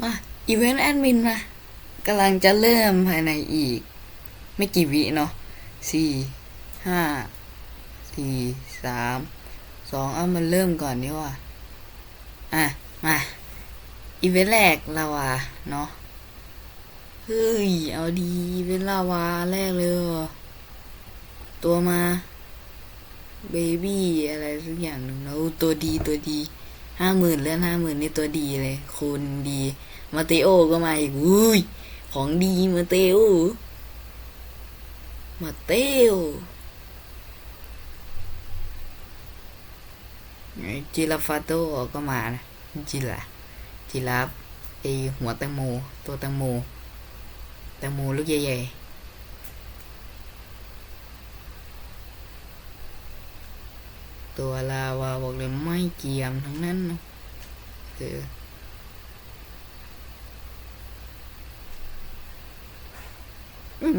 มาอีเวนต์แอดมินมากำลังจะเริ่มภายในอีก ไม่กี่วิเนาะสี่ห้าสี่สามสองเอามันเริ่มก่อนดีกว่าอะ มาอีเวนต์แรกลาวาเนาะเฮ้ย เอาดีเวนต์ลาวาแรกเลย ตัวมา เบบี้อะไรสักอย่างหนึ่งนะอู้ตัวดีตัวดี ห้าหมื่นเลื่อนห้าหมื่นนี่ตัวดีเลยคุณดีมาเตโอก็มาอีกอุ้ยของดีมาเตโอมาเตโอจิราฟาโตก็มานะจิราจิราไอหัวแตงโม ตัวแตงโมแตงโมลูกใหญ่ๆ ตัวลาวาบอกเลยไม่เกียมทั้งนั้นนะเออ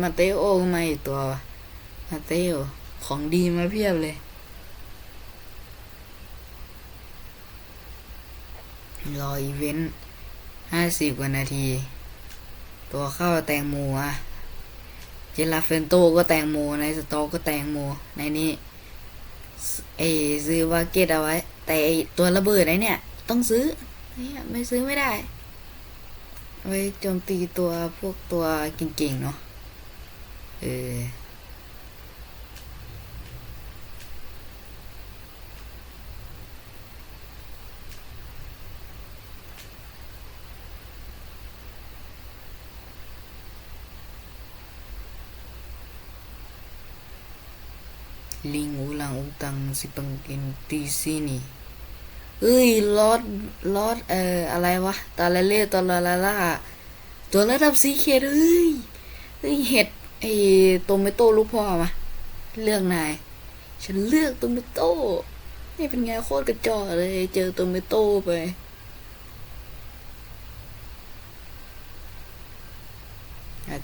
มาเตโอมาอีกตัวมาเตโอของดีมาเพียบเลยรออีเวนต์ห้าสิบกว่านาที ตัวเข้าแตงโมอะเจลาเฟนโตก็แตงโมในสต็อกก็แตงโมในนี้ เอซื้อวาเก็ตเอาไว้ แต่ไอตัวระเบิดไอเนี่ย ต้องซื้อเนี่ยไม่ซื้อไม่ได้ ไว้โจมตีตัวพวกตัวเก่งๆเนาะเออ ลิงอุลังอุตังสิปังกินตีซีนี่เอ้ยลอดลอดเอ่ออะไรวะตาลเล่ตาลาลาล่าตัวระดับสีเขตเฮ้ยเฮ้ยเห็ดไอ้โตเมโต้ลูกพ่อมาเลือกนาย ฉันเลือกโตเมโต้นี่เป็นไงโคตรกระจอกเลย เจอโตเมโต้ไป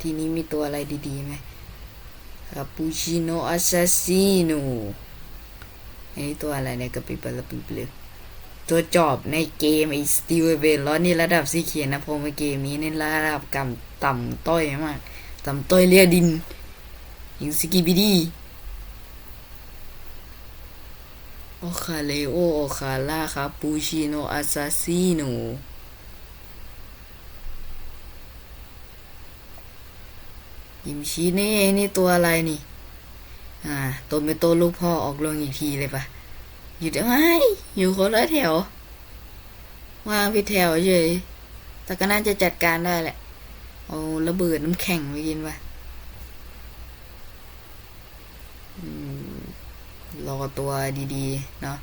ทีนี้มีตัวอะไรดีๆไหม คาปูชิโนอาซาซิโนอันนี้ตัวอะไรเนี่ยกระปิบละปิบเลยตัวจอบในเกมไอสตีเวเล้อนี่ระดับสีเขียนนะพมเกมนี้ในระดับกำต่ำต้อยมาก ต่ำต้อยเลียดินยิงสกิบิดีโอคาเลโอโอคาล่าคาปูชิโนอาซาซิโน ยิมชีเน่นี่ตัวอะไรนี่ อ่าตัวเป็นตัวลูกพ่อออกลงอีกทีเลยปะอยู่ทำไมอยู่คนละแถววางผิดแถวเฉยแต่ก็น่าจะจัดการได้แหละเอาระเบิดน้ำแข็งไปกินปอืมรอตัวดีๆ เนาะ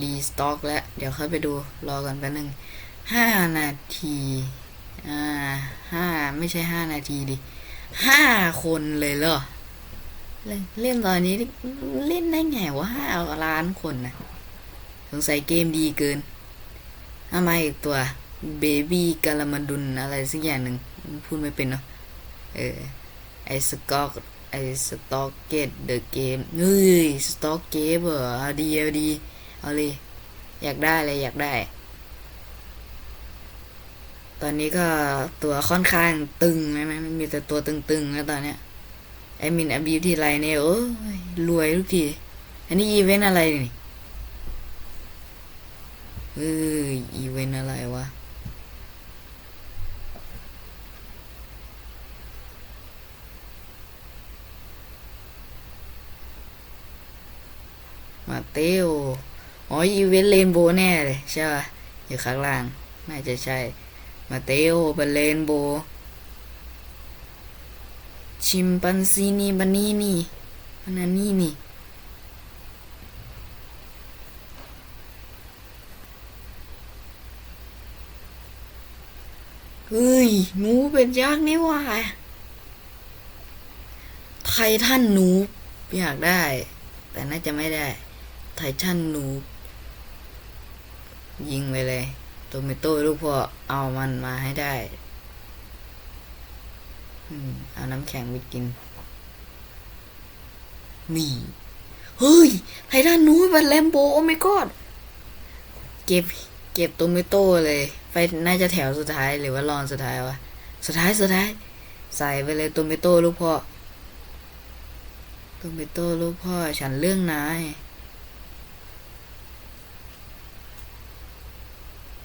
รีสต็อกแล้ว เดี๋ยวค่อยไปดูรอกันแป๊บนึงห้านาที อ่าห้าไม่ใช่ห้านาทีดิ ห้าคนเลยเหรอเล่นเล่นตอนนี้เล่นได้ไงวะห้าล้านคนนะสงสัยเกมดีเกินเอามาอีกตัวเบบี้กาลมาดุนอะไรสักอย่างหนึ่งพูดไม่เป็นเนาะเออไอสกอกไอสต็อกเกตเดอะเกมเฮ้ยสต็อกเกมเหรอเอาดีเอาดีเอาเลยอยากได้เลยอยากได้ ตอนนี้ก็ตัวค่อนข้างตึงนะมันมีแต่ตัวตึงๆแล้วตอนเนี้ยไอมินอบิวทีไรเนี่ยโอ้ยรวยทุกที อันนี้อีเวนต์อะไรนี่เอออีเวนต์อะไรวะมาเตโออ๋ออีเวนต์เรนโบว์แน่เลยใช่ป่ะอยู่ข้างล่าง น่าจะใช่ มาเตโอเป็นเรนโบชิมปันซีนี่บันนี่นี่บันานี่นี่เฮ้ย หนูเป็นยักษ์นี่ว่าไททันหนูอยากได้ แต่น่าจะไม่ได้ ไททันหนูยิงไปเลย โตเมโต้ลูกพ่อเอามันมาให้ได้ อืม เอาน้ำแข็งไปกิน นี่ เฮ้ยไททันนูเป็นแลมโบโอ้ไม่กอดเก็บ เก็บโตเมโต้เลยไฟน่าจะแถวสุดท้ายหรือว่ารองสุดท้ายวะ สุดท้ายสุดท้าย ใส่ไปเลยตัวเมโต้ลูกพ่อตัวเมโต้ลูกพ่อฉันเรื่องนาย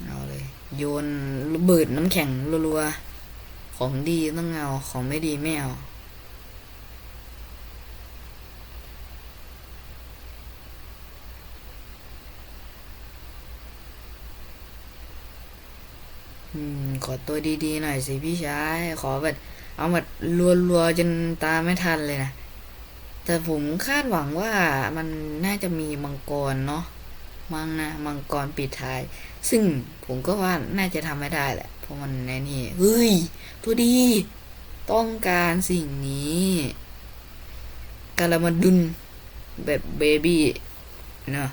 เอาเลย โยนระเบิดน้ำแข็งรัวๆ ของดีต้องเอา ของไม่ดีไม่เอาขอตัวดีๆหน่อยสิพี่ชาย ขอแบบเอาแบบรัวๆจนตาไม่ทันเลยนะ แต่ผมคาดหวังว่ามันน่าจะมีมังกรเนาะ มังนะ มังกรปิดท้าย ซึ่งผมก็ว่าน่าจะทำไม่ได้แหละ เพราะมันในนี่เฮ้ย ตัวดี ต้องการสิ่งนี้กาลมาดุนแบบเบบี้เนาะ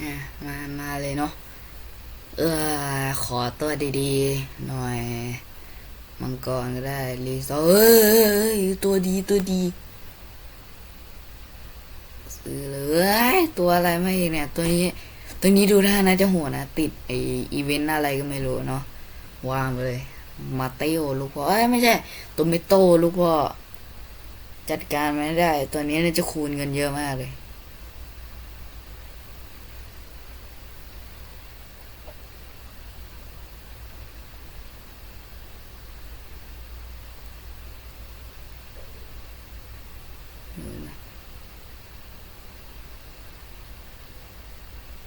อ่มา มาเลยเนาะ เออ ขอตัวดีๆ หน่อย มังกรก็ได้รีซอร์เอ้ยตัวดีตัวดี ซื้อเลยตัวอะไรไม่เนี่ย ตัวนี้ตัวนี้ดูท่านะจะหัวนะ ติดไออีเวนต์อะไรก็ไม่รู้เนาะวางไปเลยมาเตโอลูกพ่อเอ้ยไม่ใช่ ตัวเมโตลูกพ่อจัดการไม่ได้ ตัวนี้น่ยจะคูณเงินเยอะมากเลย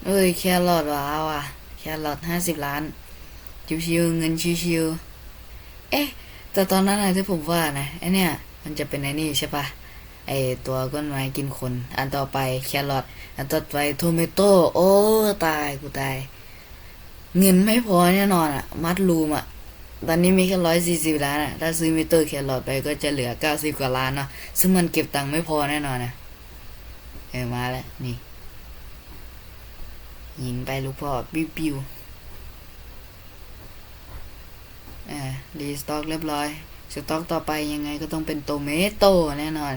เอ้ยแครอทว้าวอะแครอทห้าสิบล้าน ชิวๆเงินชิวๆเอ๊ะ แต่ตอนนั้นนะที่ผมว่านะไอเนี่ย มันจะเป็นไอนี่ใช่ปะไอตัวก้นไม้กินคน อันต่อไปแครอทอันต่อไปโทเมโต้โอ้ตายกูตาย เงินไม่พอแน่นอนอะ มัดรูมอะตอนนี้มีแค่ร้อยสี่สิบล้านอะ ถ้าซื้อมิเตอร์แครอทไปก็จะเหลือเก้าสิบกว่าล้านเนาะซึ่งมันเก็บตังค์ไม่พอแน่นอนนะเออมาแล้วนี่ ยิงไปลูกพ่อปิ้วปิ้วอ่ารีสต็อกเรียบร้อย สต็อกต่อไปยังไงก็ต้องเป็นโตเมโต้แน่นอน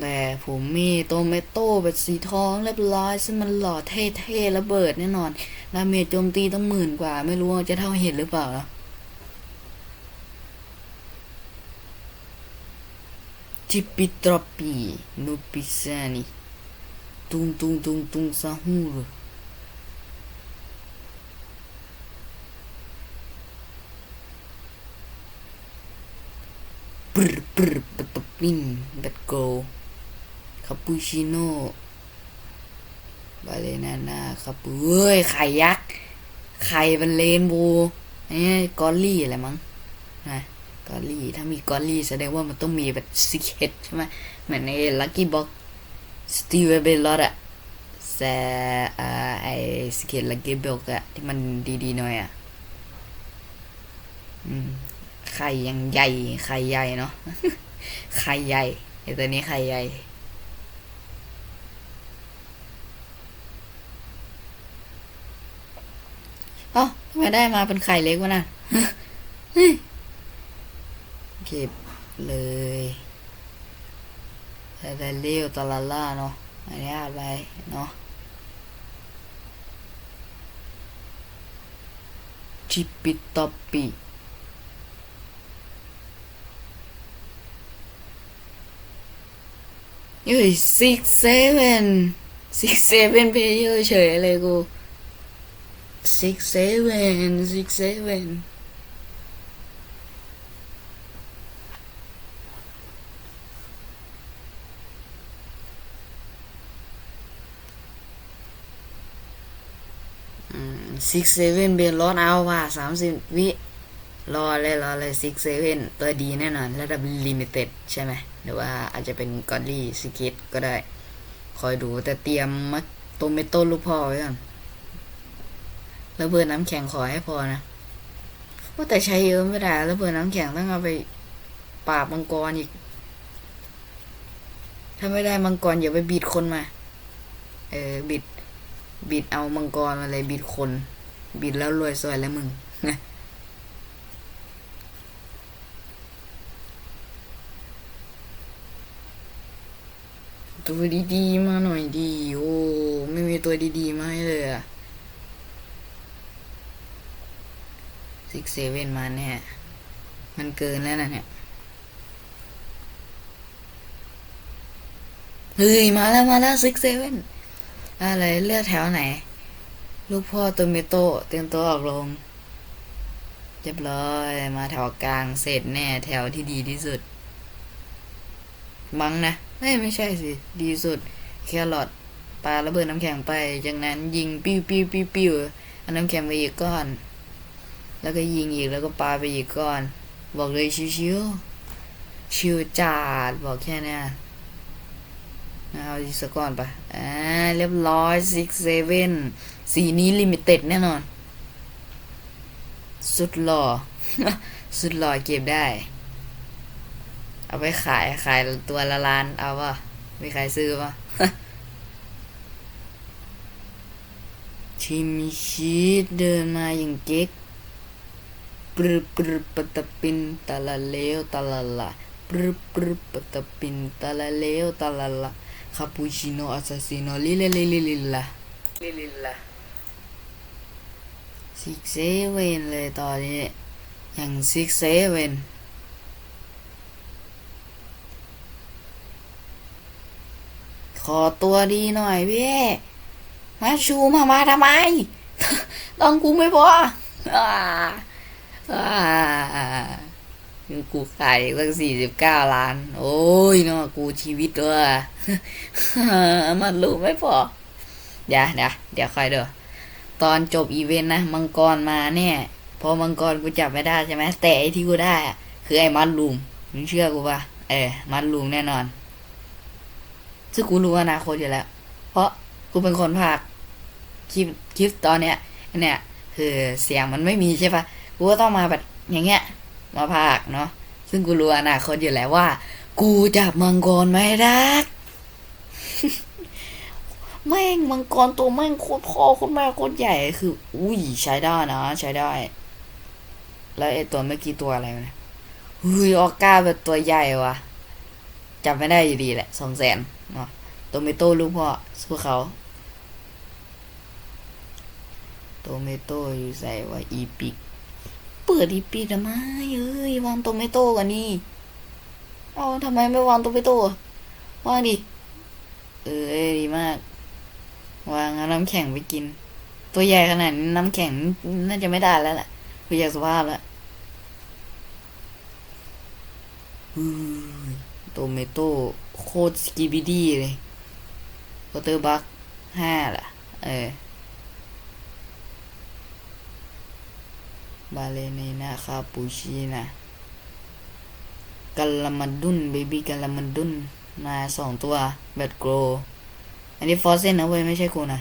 แต่ผมมีโตเมโต้แบบสีทองเรียบร้อย ซึ่งมันหล่อเท่ๆระเบิดแน่นอนดาเมจโจมตีต้องหมื่นกว่า ไม่รู้จะเท่าเห็นหรือเปล่านะจิปิตรปีนูปิซานิตุงตุงตุงตุงซาฮูรุ ปรปรปตบปินเบตโกคาปูชิโน่บาเลนาน่าคาปูเอ้ย ไข่ยักษ์ ไข่เป็นเลนโบว์อันนี้กอลลี่อะไรมั้งนะกอลลี่ ถ้ามีกอลลี่แสดงว่ามันต้องมีแบบซิกเฮดใช่ไหมเหมือนในลักกี้บ็อกสตีเวเบลลอดอะแต่อ่าไอซิกเฮดลักกี้บ็อกอะที่มันดีๆหน่อยอะอืม ไข่ยังใหญ่ ไข่ใหญ่เนาะ ไข่ใหญ่ไอตัวนี้ไข่ใหญ่ เอ้าทำไมได้มาเป็นไข่เล็กวะน่ะเก็บเลยแต่เลี้ยวตะลาล่าเนาะอันนี้อ่านไปเนาะจิปิตอป ปีเฮ้ย six seven six seven player เฉยเลยกู six seven six seven อืม six seven เป็น รถเอาว่ะสามสิบวิรอเลยรอเลย six seven ตัวดีแน่นอน ระดับ limited ใช่ไหมหรือว่าอาจจะเป็นกอดลี่สกิทก็ได้ คอยดูแต่เตรียมมาต้มเมต้ลูกพ่อไว้ก่อนแล้วเบิดน้ำแข็งขอให้พอนะว่าแต่ใช้เยอะไม่ได้แล้วเบิดน้ำแข็งต้องเอาไปปราบมังกรอีก ถ้าไม่ได้มังกรอย่าไปบีดคนมา เออบิดบิดเอามังกรมาเลยบิดคน บิดแล้วรวยสวยแล้วมึง ตัวดีๆมาหน่อยดีโอ้ไม่มีตัวดีๆมาให้เลยอะซิกเซเว่นมาแน่มันเกินแล้วนะเนี่ยเฮ้ยมาแล้วมาแล้วซิกเซเว่นอะไรเลือกแถวไหน ลูกพ่อตัวเมโตเตรียมตัวออกลงเรียบร้อยมาแถวกลางเสร็จแน่แถวที่ดีที่สุด มั้งนะ ไม่ไม่ใช่สิ ดีสุด แครอทปาระเบิดน้ำแข็งไป จากนั้นยิงปิ้วปิ้วปิ้วปิ้วเอาน้ำแข็งไปอีกก้อน แล้วก็ยิงอีกแล้วก็ปาไปอีกก้อน บอกเลยชิวชิวชิวจัดบอกแค่เนี้ยเอาอีกสักก้อนไปอ่าเรียบร้อยซิกเซเว่นสีนี้ลิมิเต็ดแน่นอน สุดหล่อ สุดหล่อเก็บได้ เอาไปขายขายตัวละล้าน เอาวะมีใครซื้อปะชิมชิเดินมาอย่างเก๊กปรึปรึปตะปินตะละเลวตะละละปรึปรึปตะปินตะละเลวตะละละคาปูชิโนอาซาซิโนลิลลิลิลิลาลิลิลาซิกเซเวนเลยตอนนี้อย่างซิกเซเวน ขอตัวดีหน่อยพี่มาชูมามาทำไม ต้องกูไม่พออ่าอ่ากูขายตั้งสี่สิบเก้าล้าน โอ้ยเนาะกูชีวิตด้วมันรู้ไม่พอเดี๋ยวเดี๋ยวเดี๋ยวคอยเด้อตอนจบอีเวนต์นะ มังกรมาเนี่ย พอมังกรกูจับไม่ได้ใช่ไหมแต่ไอที่กูได้อะคือไอ้มัดลูมมึงเชื่อกูปะเออมัดลูมแน่นอน ซึ่งกูรู้อนาคตอยู่แล้ว เพราะกูเป็นคนภาคคลิปคลิปตอนเนี้ยเนี่ย คือเสียงมันไม่มีใช่ปะกูก็ต้องมาแบบอย่างเงี้ย มาภาคเนาะซึ่งกูรู้อนาคตอยู่แล้วว่า กูจับมังกรไม่ได้แม่งมังกรตัวแม่งโคตรพ่อโคตรแม่โคตรใหญ่คือ อุ้ยใช้ได้นะใช้ได้ แล้วไอตัวเมื่อกี้ตัวอะไรวะเนี่ยเฮ้ยออก้าแบบตัวใหญ่ว่ะ จำไม่ได้อยู่ดีแหละสองแสนเนาะโตเมโต้ลูกพ่อสู้เขาโตเมโต้อยู่ใส่ว่าอีพิกเปิดอีพิกทำไมเอ้ยวางโตเมโต้กันนี่เอาทำไมไม่วางโตเมโต้วางดิเออดีมากวางน้ำแข็งไปกิน ตัวใหญ่ขนาดนี้น้ำแข็งน่าจะไม่ได้แล้วแหละดูจากสภาพแล้ว โตเมโต้โคตรสกิบิดี้เลยวอเตอร์บัคห้าล่ะ เออบาเลเนนาคาปูชินะกัลลามันดุนเบบี้กัลลามันดุนมาสองตัวแบทโกรอันนี้ฟอสเซนนะเว้ย ไม่ใช่กูนะ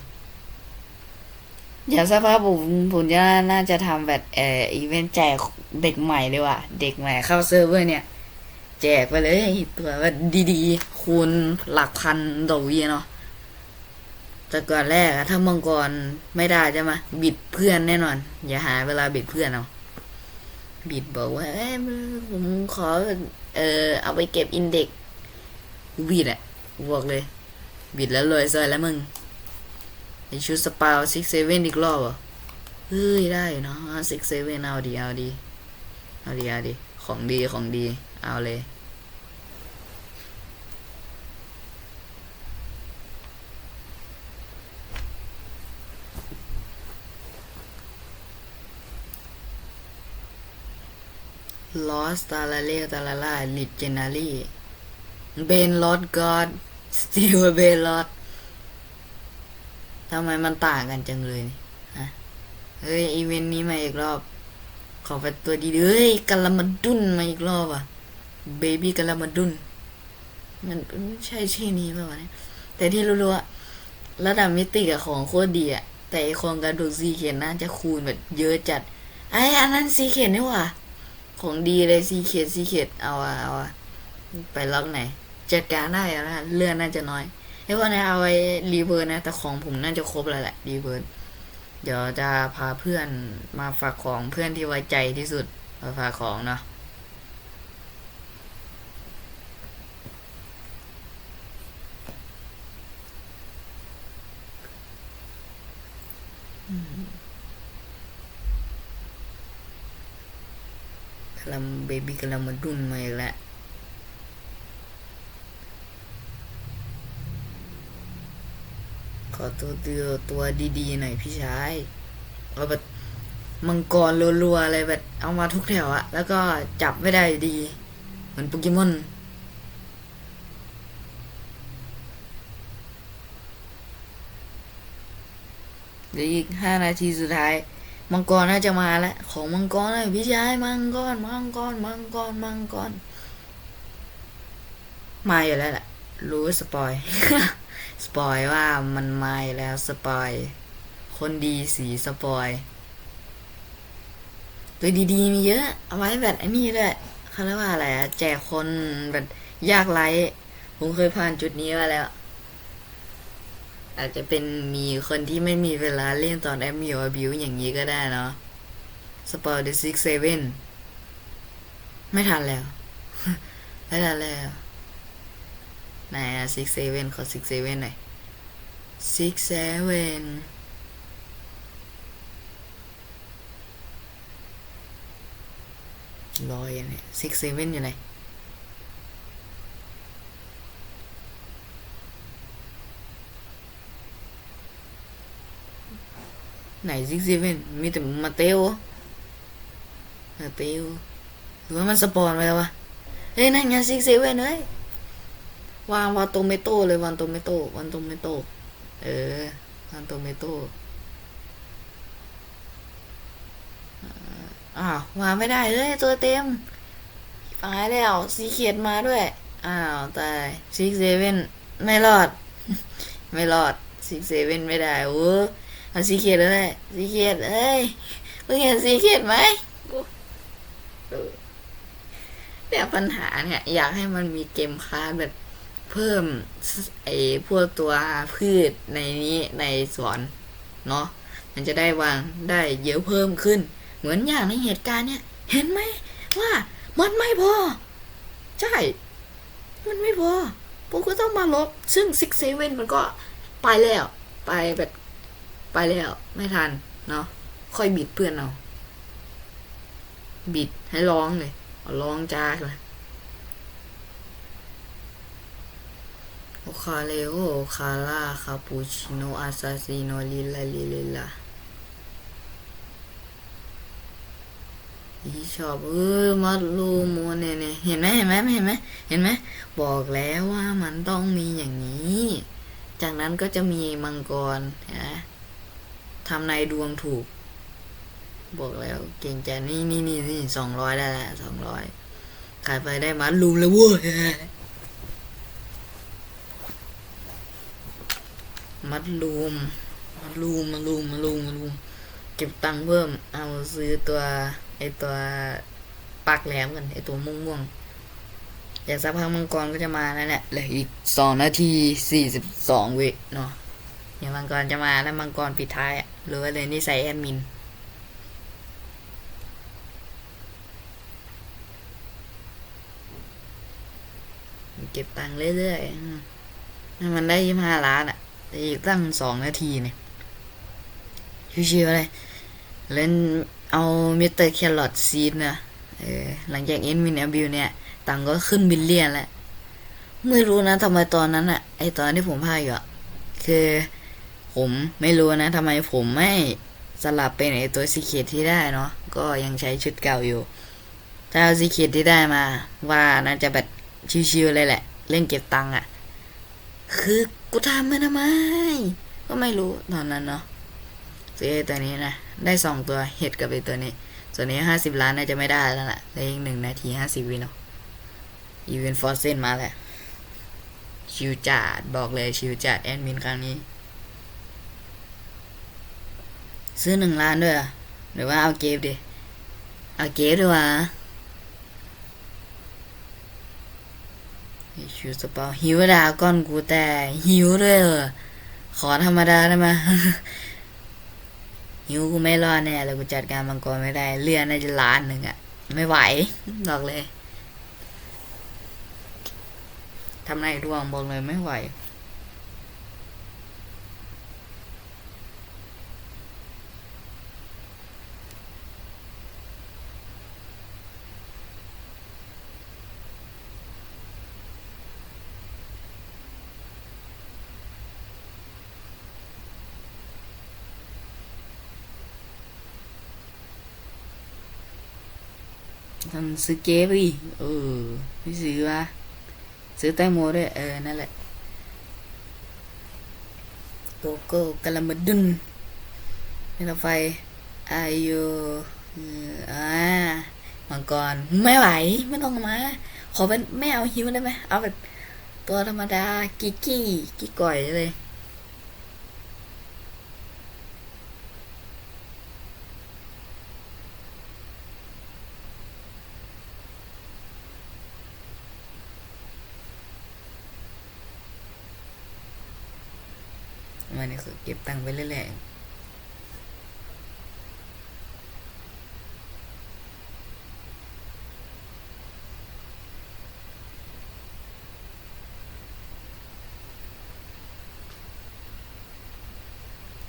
อย่างสักพักผมผมจะน่าจะทำแบบเอ่ออีเวนต์แจกเด็กใหม่เลยว่ะ เด็กใหม่เข้าเซิร์ฟเวอร์เนี่ย แจกไปเลยตัวดีๆ คูณหลักพันดอกเวียเนาะแต่ก่อนแรกอะถ้ามังกรไม่ได้จะมาบิดเพื่อนแน่นอน อย่าหาเวลาบิดเพื่อนเอาบิดบอกว่าเอ้ผมขอ เออเอาไปเก็บอินเด็กกูบิดอะกูบอกเลย บิดแล้วรวยซอยแล้วมึงไอชุดสปาวซิกเซเว่นอีกรอบเหรอะเฮ้ยได้เนาะซิกเซเว่นเอาดีเอาดีเอาดีเอาดีของดีของดี เอาเลย ลอสตาลาเลตาลาลาลิเจนารีเบนลอดกอดสตีลเบนลอดทำไมมันต่างกันจังเลยฮะเฮ้ย อีเวนต์นี้มาอีกรอบ ขอเป็นตัวดีเฮ้ยกาลามาดุนมาอีกรอบอะ เบบี้กาลามาดุนมันไม่ใช่ชื่อนี้ป่าวะเนี่ยแต่ที่รู้ๆอะระดับมิติอะของโคตรดีอะแต่ไอของกระดูกซีเขียนน่าจะคูณแบบเยอะจัด ไออันนั้นซีเขียนนี่หว่าของดีเลยซีเขียดซีเขียดเอาอะเอาอะไปล็อกไหนจัดการได้แล้วนะเลื่อนน่าจะน้อยไอ้พวกนี้เอาไว้รีเวิร์นนะแต่ของผมน่าจะครบแล้วแหละรีเวิร์นเดี๋ยวจะพาเพื่อนมาฝากของเพื่อนที่ไว้ใจที่สุดมาฝากของเนาะ กำเบบี้กำลังมาดุนมาอีกแล้วขอตัวเดียวตัวดีๆหน่อยพี่ชายเอาแบบมังกรรัวๆอะไรแบบเอามาทุกแถวอะแล้วก็จับไม่ได้ดี เหมือนโปเกมอนเดี๋ยวอีกห้านาทีสุดท้าย มังกรน่าจะมาแล้ว ของมังกรเลยพี่ชายมังกรมังกรมังกรมังกร มาอยู่แล้วแหละ รู้สปอย สปอยว่ามันมาอยู่แล้วสปอย คนดีสีสปอยตัวดีๆมีเยอะ เอาไว้แบบไอ้นี่ด้วยเขาเรียกว่าอะไรอะแจกคนแบบยากไร้ผมเคยผ่านจุดนี้มาแล้ว อาจจะเป็นมีคนที่ไม่มีเวลาเล่นตอนแอมมิวบิวอย่างนี้ก็ได้เนาะสปอยเดซิกเซเว่นไม่ทันแล้ว ไม่ทันแล้วไหนอะซิกเซเว่นขอซิกเซเว่นหน่อยซิกเซเว่นรอยเนี่ยซิกเซเว่นอยู่ไหน ไหนซิกเซเว่นมีแต่มาเตลมาเตลหรือว่ามันสปอนไปแล้ววะเฮ้ยนั่นไงซิกเซเว่นเฮ้ยวางวางโตเมโต้เลยวางโตเมโต้วางโตเมโต้เออวางโตเมโต้อ้าววางไม่ได้เลยตัวเต็มตายแล้วสีเขียดมาด้วย อ้าวตายซิกเซเว่นไม่รอด ไม่รอดซิกเซเว่นไม่ได้โอ้ เอาสีเขียดแล้วแหละสีเขียดเอ้ยเพิ่งเห็นสีเขียดไหมโอ้เออเนี่ยปัญหาเนี่ยอยากให้มันมีเกมคลาสแบบเพิ่มไอ้พวกตัวพืชในนี้ในสวนเนาะมันจะได้วางได้เยอะเพิ่มขึ้น เหมือนอย่างในเหตุการณ์เนี่ย เห็นไหมว่ามันไม่พอ ใช่ มันไม่พอพวกก็ต้องมาลบ ซึ่งซิกเซเว่นมันก็ไปแล้ว ไปแบบ ไปแล้วไม่ทันเนาะค่อยบิดเพื่อนเอาบิดให้ร้องเลยเอาร้องจ้าเลยโอคาเลโอคาร่าคาปูชิโนอาซาซิโนลิลาลิลิลาอีชอบเออมัดลูมูเนี่ยเนี่ยเห็นไหมเห็นไหมเห็นไหมเห็นไหมบอกแล้วว่ามันต้องมีอย่างนี้ จากนั้นก็จะมีมังกรนะ ทำนายดวงถูก บอกแล้ว เก่งใจนี่นี่นี่นี่สองร้อยได้แล้วสองร้อยขายไปได้มัดลูมแล้วเว้ยมัดรูมมัดรูมมารูมมารูมมารูมเก็บตังค์เพิ่ม เอาซื้อตัวไอตัวปากแหลมกันไอตัวม่วงม่วงๆเดี๋ยวสักพักมังกรก็จะมาแล้วแหละเหลืออีกสองนาทีสี่สิบสองวิเนาะ เดี๋ยวมังกรจะมาแล้วมังกรปิดท้ายหรือว่าเลยนี่ใส่แอดมินเก็บตังค์เรื่อยๆมให้มันได้ยี่ห้าล้านอะแต่อีกตั้งสองนาทีเนี่ยชิวๆเลยเล่นเอามิสเตอร์แครอทซีดนะเออหลังจากเอ็นวินแอบิวเนี่ย ตังค์ก็ขึ้นบิลเลียนแล้ว ไม่รู้นะทำไมตอนนั้นอะไอตอนที่ผมพากอยู่อะคือ ผมไม่รู้นะทำไมผมไม่สลับเป็นไอตัวซีเคทที่ได้เนาะก็ยังใช้ชุดเก่าอยู่ถ้าเอาซีเคทที่ได้มา ว่าน่าจะแบบชิวๆเลยแหละ เล่นเก็บตังค์อะคือกูทำมันทำไม ก็ไม่รู้ตอนนั้นเนาะซื้อไอตัวนี้นะได้สองตัวเห็ดกับไอตัวนี้ ส่วนนี้ห้าสิบล้านน่าจะไม่ได้แล้วแหละเหลยอีกหนึ่งนาทีห้าสิบวิเนาะอีเวนฟอร์เซนมาแหล้วชิวจัดบอกเลยชิวจัดแอดมินครั้งนี้ ซื้อหนึ่งล้านด้วยหรือว่าเอาเกฟดิ เอาเกฟดีกว่าชิวสปอร์หิวดาวก้อนกูแต่หิวด้วยเหรอขอธรรมดาได้ไหมหิวกูไม่รอดแน่เลยกูจัดการมังกรไม่ได้ เลือนน่าจะล้านหนึ่งอะไม่ไหวบอกเลยทำนายดวงบอกเลยไม่ไหว ซื้อเกฟอีกเออไม่ซื้อวะซื้อแตงโมด้วย เออ นั่นแหละ โกโก้กะละมดุนนี่รถไฟอายุอ่ามังกร ไม่ไหว ไม่ต้องมา ขอเป็นไม่เอาฮิวได้ไหม เอาแบบ ตัวธรรมดา กิกกี้กิกก่อยเลย มันนี่คือเก็บตังค์ไปเรื่อยๆ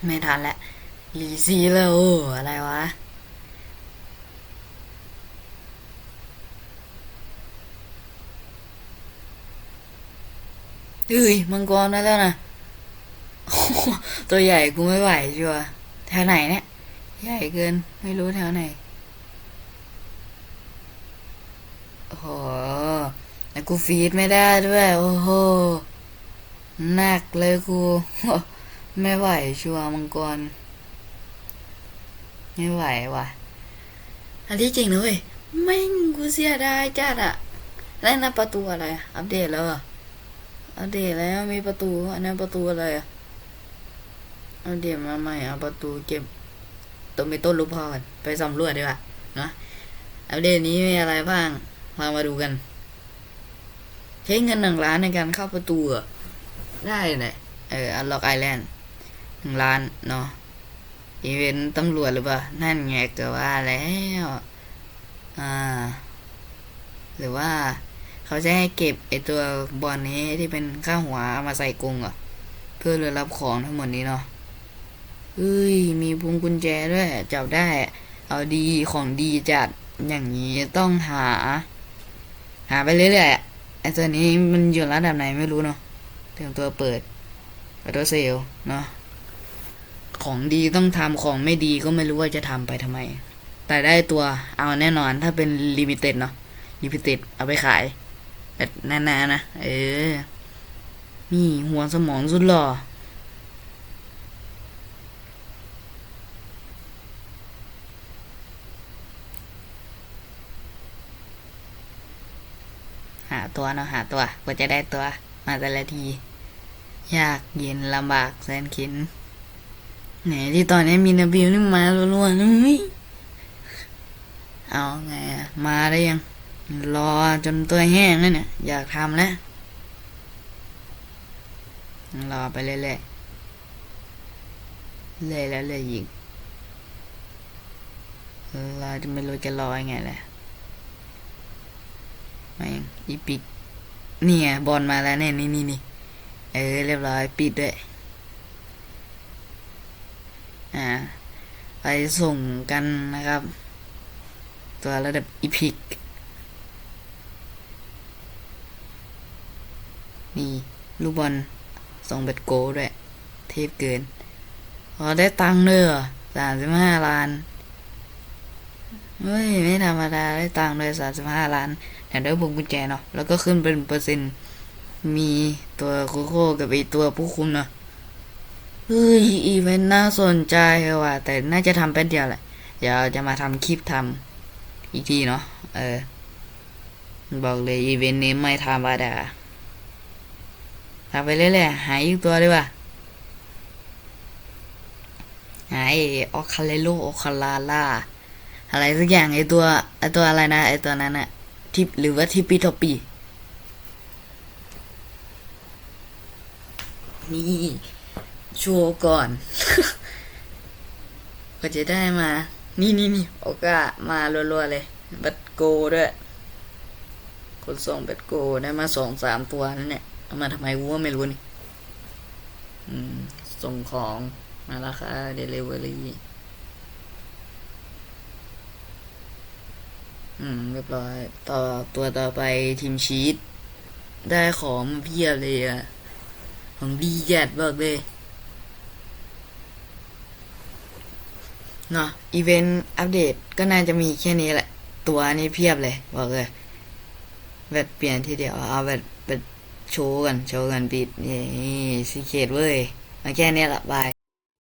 ไม่ทันแล้วรีซีแล้วโอ้อะไรวะ เฮ้ยมังกรได้แล้วนะ ตัวใหญ่กูไม่ไหวชัวแถวไหนเนี่ย ใหญ่เกิน ไม่รู้แถวไหน โอ้โหแล้วกูฟีดไม่ได้ด้วย โอ้โหหนักเลยกู ไม่ไหวชัวมังกร ไม่ไหวว่ะ อันที่จริงนะเว้ยแม่งกูเสียดายจัดอะแล้วนั่นประตูอะไร อัปเดตแล้วออัปเดตแล้วมีประตู อันนั้นประตูอะไรอะ เอาเดี๋ยวมาใหม่เอาประตูเก็บตัวมีต้นลูกพอกันไปสำรวจดีกว่าเนาะอัปเดตนี้มีอะไรบ้างมามาดูกัน ใช้เงินหนึ่งล้านในการเข้าประตูได้เลยเอออันล็อกไอแลนด์หนึ่งล้านเนาะอีเวนต์ตำรวจหรือเปล่า นั่นไงก็ว่าแล้วอ่า หรือว่าเขาจะให้เก็บไอตัวบอลนี้ที่เป็นข้าหัวเอามาใส่กรงเหรอะ เพื่อเรือรับของทั้งหมดนี้เนาะ เอ้ย มีพวงกุญแจด้วยจับได้ เอาดีของดีจัดอย่างนี้ต้องหา หาไปเรื่อยๆไอตัวนี้มันอยู่ระดับไหนไม่รู้เนาะเตรียมตัวเปิดออโตเซลเนาะของดีต้องทำของไม่ดีก็ไม่รู้ว่าจะทำไปทำไม แต่ได้ตัวเอาแน่นอนถ้าเป็นลิมิเต็ดเนาะลิมิเต็ดเอาไปขายแนานๆนะ เออ นี่หัวสมองสุดหล่อ หาตัวเนาะหาตัวกว่าจะได้ตัวมาแต่ละที ยากเย็นลำบากแสนเข็นไหนที่ตอนนี้มีนาบิวนี่มาล้วนๆเฮ้ยเอาไงมาได้ยัง รอจนตัวแห้งแล้วเนี่ย อยากทำแล้วรอไปเรื่อยๆเรื่อยแล้วเรื่อยอีกเราจะไม่รู้จะรอยังไงแหละมายัง อีปิกนี่ไงบอลมาแล้วเนี่ยนี่นี่นี่เออเรียบร้อยปิดด้วยอ่าไปส่งกันนะครับ ตัวระดับอีพิกนี่ลูกบอลส่งเบ็ดโกด้วย เทพเกินพอได้ตังค์เลยเหรอสามสิบห้าล้าน เฮ้ย ไม่ธรรมดาได้ตังค์เลยสามสิบห้าล้านแถมได้พวงกุญแจเนาะแล้วก็ขึ้นเป็นเปอร์เซ็นต์มีตัวโคโค่กับไอตัวผู้คุมเนาะเฮ้ยอีเวนต์น่าสนใจว่ะแต่น่าจะทำแป๊บเดียวแหละเดี๋ยวจะมาทำคลิปทำอีกทีเนาะเออ บอกเลยอีเวนต์นี้ไม่ธรรมดาทำไปเรื่อยๆหาอีกตัวดีกว่าหาไอออคาเลโลออคาลาล่า อะไรสักอย่างไอตัวไอตัวอะไรนะไอตัวนั้นอะทิปหรือว่าทิปปีทอปปีนี่โชว์ก่อน ก็จะได้มา นี่นี่นี่โอกามารัวๆเลยบัตโกด้วย คนส่งบัตโกได้มาสองสามตัวนั่นเนี่ยเอามาทำไมกูว่าไม่รู้นี่ส่งของมาราคาเดลิเวอรี่ อืมเรียบร้อย ต่อตัวต่อไปทีมชีตได้ของมาเพียบเลยอะของดีจัดบอกเลยเนาะอีเวนต์อัปเดตก็น่าจะมีแค่นี้แหละ ตัวนี่เพียบเลยบอกเลยแบบเปลี่ยนทีเดียวเอาแบบแบบโชว์กัน โชว์กันปิดนี่ซีเคดเว้ยมาแค่นี้ละบาย